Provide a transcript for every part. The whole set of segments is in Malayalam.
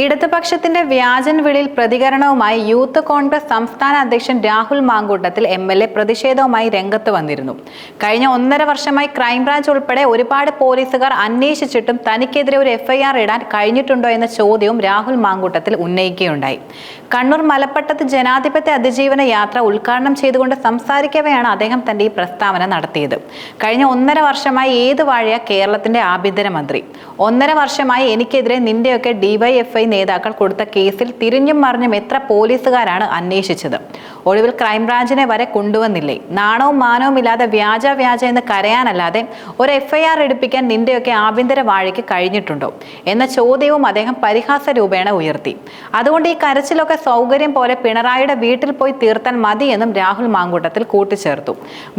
ഇടതുപക്ഷത്തിന്റെ വ്യാജൻ വിളിയിൽ പ്രതികരണവുമായി യൂത്ത് കോൺഗ്രസ് സംസ്ഥാന അധ്യക്ഷൻ Rahul Mamkoottathil M L A പ്രതിഷേധവുമായി രംഗത്ത് വന്നിരുന്നു. കഴിഞ്ഞ ഒന്നര വർഷമായി ക്രൈംബ്രാഞ്ച് ഉൾപ്പെടെ ഒരുപാട് പോലീസുകാർ അന്വേഷിച്ചിട്ടും തനിക്കെതിരെ ഒരു എഫ്ഐആർ ഇടാൻ കഴിഞ്ഞിട്ടുണ്ടോ എന്ന ചോദ്യവും രാഹുൽ മാങ്കൂട്ടത്തിൽ ഉന്നയിക്കുകയുണ്ടായി. കണ്ണൂർ മലപ്പട്ടത്ത് ജനാധിപത്യ അതിജീവന യാത്ര ഉദ്ഘാടനം ചെയ്തുകൊണ്ട് സംസാരിക്കവെയാണ് അദ്ദേഹം തന്റെ ഈ പ്രസ്താവന നടത്തിയത്. കഴിഞ്ഞ ഒന്നര വർഷമായി ഏത് വാഴയ കേരളത്തിന്റെ ആഭ്യന്തര മന്ത്രി ഒന്നര വർഷമായി എനിക്കെതിരെ നിന്റെയൊക്കെ ഡിവൈഎഫ്ഐ നേതാക്കൾ കൊടുത്ത കേസിൽ തിരിഞ്ഞും മറിഞ്ഞും എത്ര പോലീസുകാരാണ് അന്വേഷിച്ചത്? ഒടുവിൽ ക്രൈംബ്രാഞ്ചിനെ വരെ കൊണ്ടുവന്നില്ലേ? നാണവും മാനവും ഇല്ലാതെ വ്യാജ വ്യാജ എന്ന് കരയാനല്ലാതെ ഒരു എഫ്ഐആർ എടുപ്പിക്കാൻ നിന്റെയൊക്കെ ആഭ്യന്തര വാഴയ്ക്ക് കഴിഞ്ഞിട്ടുണ്ടോ? എന്ന ചോദ്യവും അദ്ദേഹം പരിഹാസ രൂപേണ ഉയർത്തി. അതുകൊണ്ട് ഈ കരച്ചിലൊക്കെ സൗകര്യം പോലെ പിണറായിയുടെ വീട്ടിൽ പോയി തീർത്താൻ എന്നും രാഹുൽ മാങ്കൂട്ടത്തിൽ കൂട്ടിച്ചേർത്തു.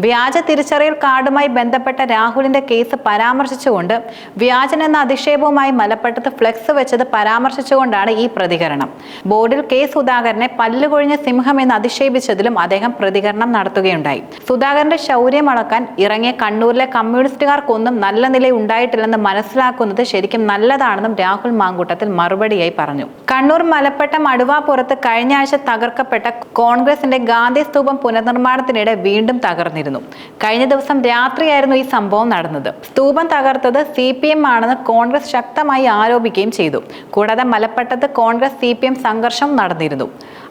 വ്യാജ തിരിച്ചറിയൽ കാർഡുമായി ബന്ധപ്പെട്ട രാഹുലിന്റെ കേസ് പരാമർശിച്ചുകൊണ്ട് വ്യാജൻ എന്ന അധിക്ഷേപവുമായി മലപ്പട്ടത്ത് ഫ്ലെക്സ് വെച്ചത് പരാമർശിച്ചുകൊണ്ടാണ് ഈ പ്രതികരണം. ബോർഡിൽ കെ സുധാകരനെ പല്ലുകൊഴിഞ്ഞ സിംഹം എന്ന് അധിക്ഷേപിച്ചതിലും അദ്ദേഹം പ്രതികരണം നടത്തുകയുണ്ടായി. സുധാകരന്റെ ശൗര്യം അളക്കാൻ ഇറങ്ങിയ കണ്ണൂരിലെ കമ്മ്യൂണിസ്റ്റുകാർക്കൊന്നും നല്ല നില ഉണ്ടായിട്ടില്ലെന്ന് മനസ്സിലാക്കുന്നത് ശരിക്കും നല്ലതാണെന്നും രാഹുൽ മാങ്കൂട്ടത്തിൽ മറുപടിയായി പറഞ്ഞു. കണ്ണൂർ മലപ്പെട്ട മടുവാപുറത്ത് കഴിഞ്ഞ ആഴ്ച തകർക്കപ്പെട്ട കോൺഗ്രസിന്റെ ഗാന്ധി സ്തൂപം പുനർനിർമ്മാണത്തിനിടെ വീണ്ടും തകർന്നിരുന്നു. കഴിഞ്ഞ ദിവസം രാത്രിയായിരുന്നു ഈ സംഭവം നടന്നത്. സ്തൂപം തകർത്തത് സി പി എം ആണെന്ന് കോൺഗ്രസ് ശക്തമായി ആരോപിക്കുകയും ചെയ്തു. കൂടാതെ മലപ്പട്ടത്ത് കോൺഗ്രസ് സി പി എം സംഘർഷം നടന്നിരുന്നു.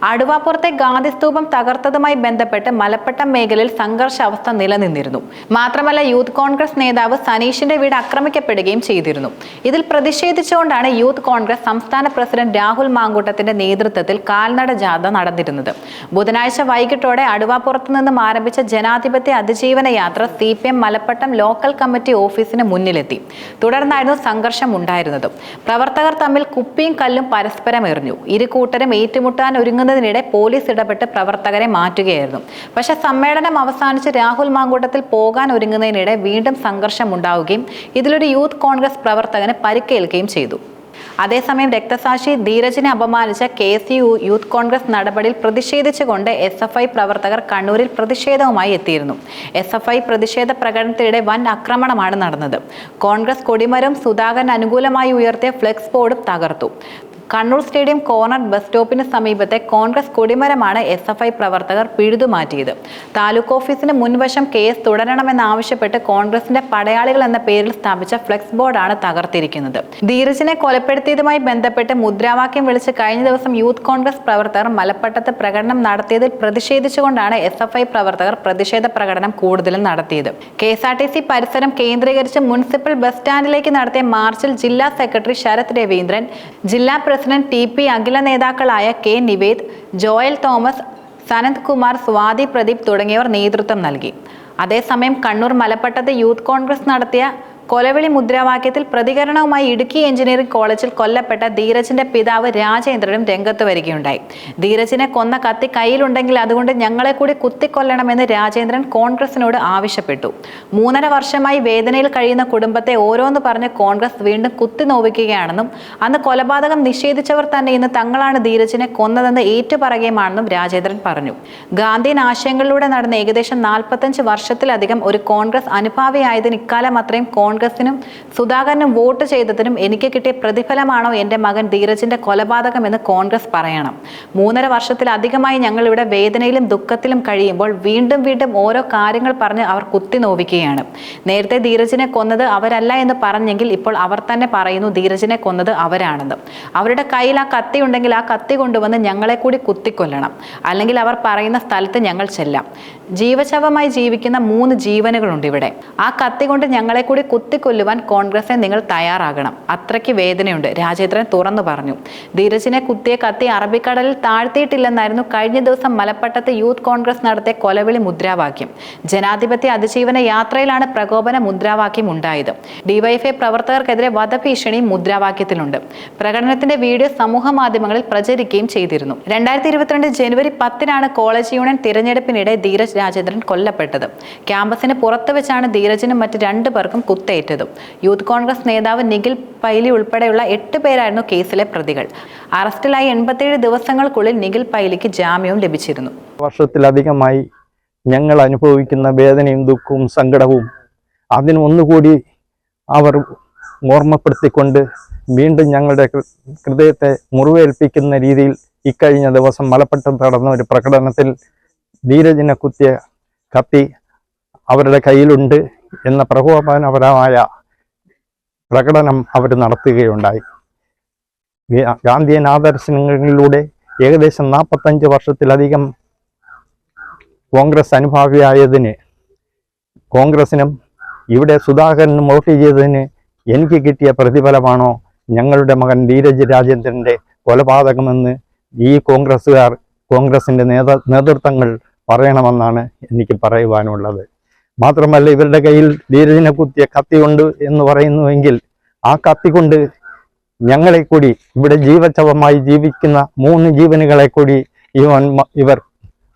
അടുവാപ്പുറത്തെ ഗാന്ധി സ്തൂപം തകർത്തതുമായി ബന്ധപ്പെട്ട് മലപ്പട്ടം മേഖലയിൽ സംഘർഷാവസ്ഥ നിലനിന്നിരുന്നു. മാത്രമല്ല യൂത്ത് കോൺഗ്രസ് നേതാവ് സനീഷിന്റെ വീട് ആക്രമിക്കപ്പെടുകയും ചെയ്തിരുന്നു. ഇതിൽ പ്രതിഷേധിച്ചുകൊണ്ടാണ് യൂത്ത് കോൺഗ്രസ് സംസ്ഥാന പ്രസിഡന്റ് രാഹുൽ മാങ്കൂട്ടത്തിന്റെ നേതൃത്വത്തിൽ കാൽനട ജാഥ നടന്നിരുന്നത്. ബുധനാഴ്ച വൈകിട്ടോടെ അടുവാപ്പുറത്ത് നിന്നും ആരംഭിച്ച ജനാധിപത്യ അതിജീവന യാത്ര C P M Malappattam local committee ഓഫീസിന് മുന്നിലെത്തി. തുടർന്നായിരുന്നു സംഘർഷം ഉണ്ടായിരുന്നത്. പ്രവർത്തകർ തമ്മിൽ കുപ്പിയും കല്ലും പരസ്പരം എറിഞ്ഞു ഇരു കൂട്ടരും ഏറ്റുമുട്ടാൻ ഒരുങ്ങുന്നതിനിടെ പോലീസ് ഇടപെട്ട് പ്രവർത്തകരെ മാറ്റുകയായിരുന്നു. പക്ഷെ സമ്മേളനം അവസാനിച്ച് രാഹുൽ മാങ്കൂട്ടത്തിൽ പോകാൻ ഒരുങ്ങുന്നതിനിടെ വീണ്ടും സംഘർഷം ഉണ്ടാവുകയും ഇതിലൊരു യൂത്ത് കോൺഗ്രസ് പ്രവർത്തകന് പരിക്കേൽക്കുകയും ചെയ്തു. അതേസമയം രക്തസാക്ഷി ധീരജിനെ അപമാനിച്ച K S U youth Congress നടപടിയിൽ പ്രതിഷേധിച്ചുകൊണ്ട് എസ് എഫ് ഐ പ്രവർത്തകർ കണ്ണൂരിൽ പ്രതിഷേധവുമായി എത്തിയിരുന്നു. എസ് എഫ് ഐ പ്രതിഷേധ പ്രകടനത്തിനിടെ വൻ ആക്രമണമാണ് നടന്നത്. കോൺഗ്രസ് കൊടിമരം സുധാകരൻ അനുകൂലമായി ഉയർത്തിയ ഫ്ലെക്സ് ബോർഡും തകർത്തു. കണ്ണൂർ സ്റ്റേഡിയം കോർണർ ബസ് സ്റ്റോപ്പിന് സമീപത്തെ കോൺഗ്രസ് കൊടിമരമാണ് എസ് എഫ് ഐ പ്രവർത്തകർ പിഴുതുമാറ്റിയത് താലൂക്ക് ഓഫീസിന് മുൻവശം കേസ് തുടരണമെന്നാവശ്യപ്പെട്ട് കോൺഗ്രസിന്റെ പടയാളികൾ എന്ന പേരിൽ സ്ഥാപിച്ച ഫ്ലെക്സ് ബോർഡാണ് തകർത്തിരിക്കുന്നത്. ധീരജിനെ കൊലപ്പെടുത്തിയതുമായി ബന്ധപ്പെട്ട് മുദ്രാവാക്യം വിളിച്ച് കഴിഞ്ഞ ദിവസം യൂത്ത് കോൺഗ്രസ് പ്രവർത്തകർ മലപ്പട്ടത്ത് പ്രകടനം നടത്തിയതിൽ പ്രതിഷേധിച്ചുകൊണ്ടാണ് എസ് എഫ് ഐ പ്രവർത്തകർ പ്രതിഷേധ പ്രകടനം കൂടുതലും നടത്തിയത്. K S R T C പരിസരം കേന്ദ്രീകരിച്ച് മുനിസിപ്പൽ ബസ് സ്റ്റാൻഡിലേക്ക് നടത്തിയ മാർച്ചിൽ ജില്ലാ സെക്രട്ടറി ശരത് രവീന്ദ്രൻ ജില്ലാ പ്രസിഡന്റ് ടി പി അഖില നേതാക്കളായ കെ നിവേദ് ജോയൽ തോമസ് സനന്ത് കുമാർ സ്വാതി പ്രദീപ് തുടങ്ങിയവർ നേതൃത്വം നൽകി. അതേസമയം കണ്ണൂർ മലപ്പട്ടത്ത് യൂത്ത് കോൺഗ്രസ് നടത്തിയ കൊലവിളി മുദ്രാവാക്യത്തിൽ പ്രതികരണവുമായി ഇടുക്കി എഞ്ചിനീയറിംഗ് കോളേജിൽ കൊല്ലപ്പെട്ട ധീരജിന്റെ പിതാവ് രാജേന്ദ്രനും രംഗത്ത് വരികയുണ്ടായി. ധീരജിനെ കൊന്ന കത്തി കയ്യിലുണ്ടെങ്കിൽ അതുകൊണ്ട് ഞങ്ങളെ കൂടി കുത്തിക്കൊല്ലണമെന്ന് രാജേന്ദ്രൻ കോൺഗ്രസിനോട് ആവശ്യപ്പെട്ടു. മൂന്നര വർഷമായി വേദനയിൽ കഴിയുന്ന കുടുംബത്തെ ഓരോന്ന് പറഞ്ഞ് കോൺഗ്രസ് വീണ്ടും കുത്തി നോവിക്കുകയാണെന്നും അന്ന് കൊലപാതകം നിഷേധിച്ചവർ തന്നെ ഇന്ന് തങ്ങളാണ് ധീരജിനെ കൊന്നതെന്ന് ഏറ്റുപറയുകയുമാണെന്നും രാജേന്ദ്രൻ പറഞ്ഞു. ഗാന്ധിയൻ ആശയങ്ങളിലൂടെ നടന്ന ഏകദേശം നാൽപ്പത്തഞ്ച് വർഷത്തിലധികം ഒരു കോൺഗ്രസ് അനുഭാവിയായതിന് ഇക്കാലം അത്രയും കോൺഗ്രസിനും സുധാകരനും വോട്ട് ചെയ്തതിനും എനിക്ക് കിട്ടിയ പ്രതിഫലമാണോ എന്റെ മകൻ ധീരജിന്റെ കൊലപാതകം എന്ന് കോൺഗ്രസ് പറയണം. മൂന്നര വർഷത്തിലധികമായി ഞങ്ങൾ ഇവിടെ വേദനയിലും ദുഃഖത്തിലും കഴിയുമ്പോൾ വീണ്ടും വീണ്ടും ഓരോ കാര്യങ്ങൾ പറഞ്ഞ് അവർ കുത്തി നോവിക്കുകയാണ്. നേരത്തെ ധീരജിനെ കൊന്നത് അവരല്ല എന്ന് പറഞ്ഞെങ്കിൽ ഇപ്പോൾ അവർ തന്നെ പറയുന്നു ധീരജിനെ കൊന്നത് അവരാണെന്ന്. അവരുടെ കയ്യിൽ ആ കത്തി ഉണ്ടെങ്കിൽ ആ കത്തി കൊണ്ടുവന്ന് ഞങ്ങളെ കൂടി കുത്തിക്കൊല്ലണം. അല്ലെങ്കിൽ അവർ പറയുന്ന സ്ഥലത്ത് ഞങ്ങൾ ചെല്ലാം. ജീവശവമായി ജീവിക്കുന്ന മൂന്ന് ജീവനുകളുണ്ട് ഇവിടെ. ആ കത്തി കൊണ്ട് ഞങ്ങളെ കൂടി കുത്തിക്കൊല്ലുവാൻ കോൺഗ്രസിനെ നിങ്ങൾ തയ്യാറാകണം. അത്രയ്ക്ക് വേദനയുണ്ട്. രാജേന്ദ്രൻ തുറന്നു പറഞ്ഞു. ധീരജിനെ കുത്തിയ കത്തി അറബിക്കടലിൽ താഴ്ത്തിയിട്ടില്ലെന്നായിരുന്നു കഴിഞ്ഞ ദിവസം മലപ്പട്ടത്ത് യൂത്ത് കോൺഗ്രസ് നടത്തിയ കൊലവിളി മുദ്രാവാക്യം. ജനാധിപത്യ അതിജീവന യാത്രയിലാണ് പ്രകോപന മുദ്രാവാക്യം ഉണ്ടായത്. ഡിവൈഎഫ്ഐ പ്രവർത്തകർക്കെതിരെ വധഭീഷണിയും മുദ്രാവാക്യത്തിലുണ്ട്. പ്രകടനത്തിന്റെ വീഡിയോ സമൂഹ മാധ്യമങ്ങളിൽ പ്രചരിക്കുകയും ചെയ്തിരുന്നു. രണ്ടായിരത്തി ഇരുപത്തിരണ്ട് ജനുവരി പത്തിനാണ് കോളേജ് യൂണിയൻ തിരഞ്ഞെടുപ്പിനിടെ ധീരജ് രാജേന്ദ്രൻ കൊല്ലപ്പെട്ടത്. ക്യാമ്പസിന് പുറത്ത് വെച്ചാണ് ധീരജിനും മറ്റ് രണ്ടു പേർക്കും കുത്തേറ്റതും യൂത്ത് കോൺഗ്രസ് നേതാവ് നിഖിൽ പൈലി ഉൾപ്പെടെയുള്ള എട്ട് പേരായിരുന്നു കേസിലെ പ്രതികൾ. അറസ്റ്റിലായി എൺപത്തിയേഴ് ദിവസങ്ങൾക്കുള്ളിൽ നിഖിൽ പൈലിക്ക് ജാമ്യവും ലഭിച്ചിരുന്നു. വർഷത്തിലധികമായി ഞങ്ങൾ അനുഭവിക്കുന്ന വേദനയും ദുഃഖവും സങ്കടവും അതിന് ഒന്നുകൂടി അവർ ഓർമ്മപ്പെടുത്തിക്കൊണ്ട് വീണ്ടും ഞങ്ങളുടെ ഹൃദയത്തെ മുറിവേൽപ്പിക്കുന്ന രീതിയിൽ ഇക്കഴിഞ്ഞ ദിവസം മലപ്പട്ടം നടന്ന ഒരു പ്രകടനത്തിൽ ധീരജിനെ കുത്തിയ കത്തി അവരുടെ കയ്യിലുണ്ട്. എന്ന പ്രകോപനപരമായ പ്രകടനം അവർ നടത്തുകയുണ്ടായി. ഗാന്ധിയൻ ആദർശങ്ങളിലൂടെ ഏകദേശം നാൽപ്പത്തഞ്ച് വർഷത്തിലധികം കോൺഗ്രസ് അനുഭാവിയായതിന് കോൺഗ്രസിനും ഇവിടെ സുധാകരനും വോട്ട് ചെയ്തതിന് എനിക്ക് കിട്ടിയ പ്രതിഫലമാണോ ഞങ്ങളുടെ മകൻ ധീരജ് രാജേന്ദ്രന്റെ കൊലപാതകമെന്ന് ഈ കോൺഗ്രസ്സുകാർ കോൺഗ്രസിന്റെ നേത നേതൃത്വങ്ങൾ പറയണമെന്നാണ് എനിക്ക് പറയുവാനുള്ളത്. മാത്രമല്ല ഇവരുടെ കയ്യിൽ ധീരജിനെ കുത്തിയ കത്തി ഉണ്ട് എന്ന് പറയുന്നുവെങ്കിൽ ആ കത്തി കൊണ്ട് ഞങ്ങളെ കൂടി ഇവിടെ ജീവച്ചവമായി ജീവിക്കുന്ന മൂന്ന് ജീവനുകളെ കൂടി ഇവൻ ഇവർ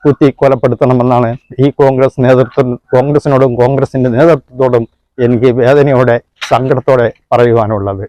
കുത്തി കൊലപ്പെടുത്തണമെന്നാണ് ഈ കോൺഗ്രസ് നേതൃത്വം കോൺഗ്രസിനോടും കോൺഗ്രസിന്റെ നേതൃത്വത്തോടും എനിക്ക് വേദനയോടെ സങ്കടത്തോടെ പറയുവാനുള്ളത്.